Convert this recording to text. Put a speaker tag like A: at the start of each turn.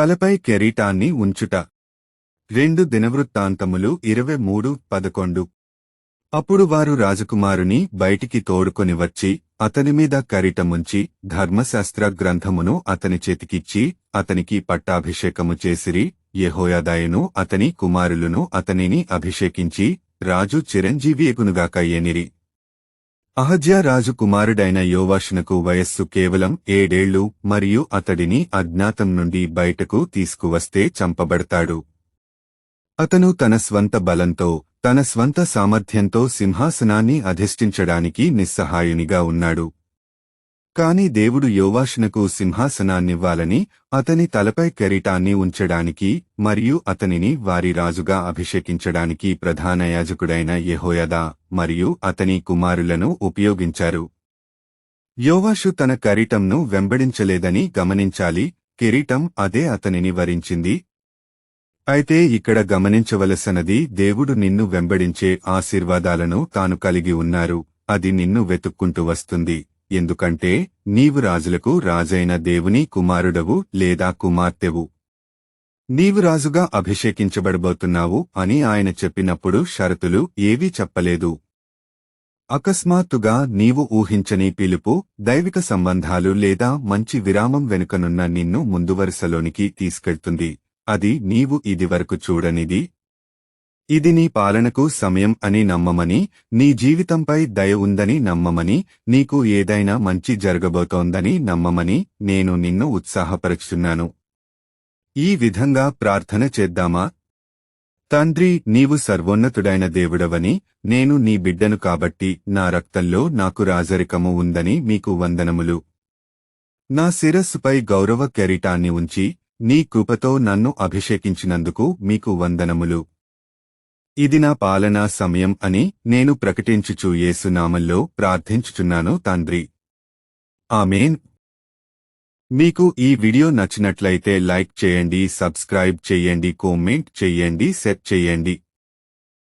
A: తలపై కెరీటాన్ని ఉంచుట. రెండు దినవృత్తాంతములు ఇరవై మూడు పదకొండు. అప్పుడు వారు రాజకుమారుని బయటికి తోడుకొని వచ్చి అతనిమీద కరిటముంచి ధర్మశాస్త్ర గ్రంథమును అతని చేతికిచ్చి అతనికి పట్టాభిషేకము చేసిరి యహోయాదాయను అతని కుమారులను అతనిని అభిషేకించి రాజు చిరంజీవి ఎనిరి అహజ్యా రాజు కుమారుడైన యోవాషునకు వయస్సు కేవలం ఏడేళ్ళు మరియు అతడిని అజ్ఞాతం నుండి బయటకు తీసుకువస్తే చంపబడతాడు. అతను తన స్వంత బలంతో తన స్వంత సామర్థ్యంతో సింహాసనాన్ని అధిష్ఠించడానికి నిస్సహాయునిగా ఉన్నాడు. కాని దేవుడు యోవాషునకు సింహాసనాన్నివ్వాలని అతని తలపై కెరీటాన్ని ఉంచడానికి మరియు అతనిని వారి రాజుగా అభిషేకించడానికి ప్రధాన యాజకుడైన యహోయదా మరియు అతని కుమారులను ఉపయోగించారు. యోవాషు తన కెరీటంను వెంబడించలేదని గమనించాలి కిరీటం అదే అతనిని వరించింది. అయితే ఇక్కడ గమనించవలసినది దేవుడు నిన్ను వెంబడించే ఆశీర్వాదాలను తాను కలిగి ఉన్నారు అది నిన్ను వెతుక్కుంటూ వస్తుంది. ఎందుకంటే నీవు రాజులకు రాజైన దేవుని కుమారుడవు లేదా కుమార్తెవు. నీవు రాజుగా అభిషేకించబడబోతున్నావు అని ఆయన చెప్పినప్పుడు షరతులు ఏవీ చెప్పలేదు. అకస్మాత్తుగా నీవు ఊహించని పిలుపు దైవిక సంబంధాలు లేదా మంచి విరామం వెనుకనున్న నిన్ను ముందువరుసలోనికి తీసుకెళ్తుంది. అది నీవు ఇదివరకు చూడనిది ఇది నీ పాలనకు సమయం అని నమ్మమని నీ జీవితంపై దయ ఉందని నమ్మమని నీకు ఏదైనా మంచి జరగబోతోందని నమ్మమని నేను నిన్ను ఉత్సాహపరుచున్నాను. ఈ విధంగా ప్రార్థన చేద్దామా? తండ్రి నీవు సర్వోన్నతుడైన దేవుడవని నేను నీ బిడ్డను కాబట్టి నా రక్తంలో నాకు రాజరికము ఉందని మీకు వందనములు. నా శిరస్సుపై గౌరవ కెరీటాన్ని ఉంచి నీ కృపతో నన్ను అభిషేకించినందుకు మీకు వందనములు. ఇది నా పాలనా సమయం అని నేను ప్రకటించుచు యేసునామల్లో ప్రార్థించుచున్నాను తండ్రి. ఆమెన్. మీకు ఈ వీడియో నచ్చినట్లయితే లైక్ చేయండి సబ్స్క్రైబ్ చేయండి కామెంట్ చేయండి సెట్ చేయండి.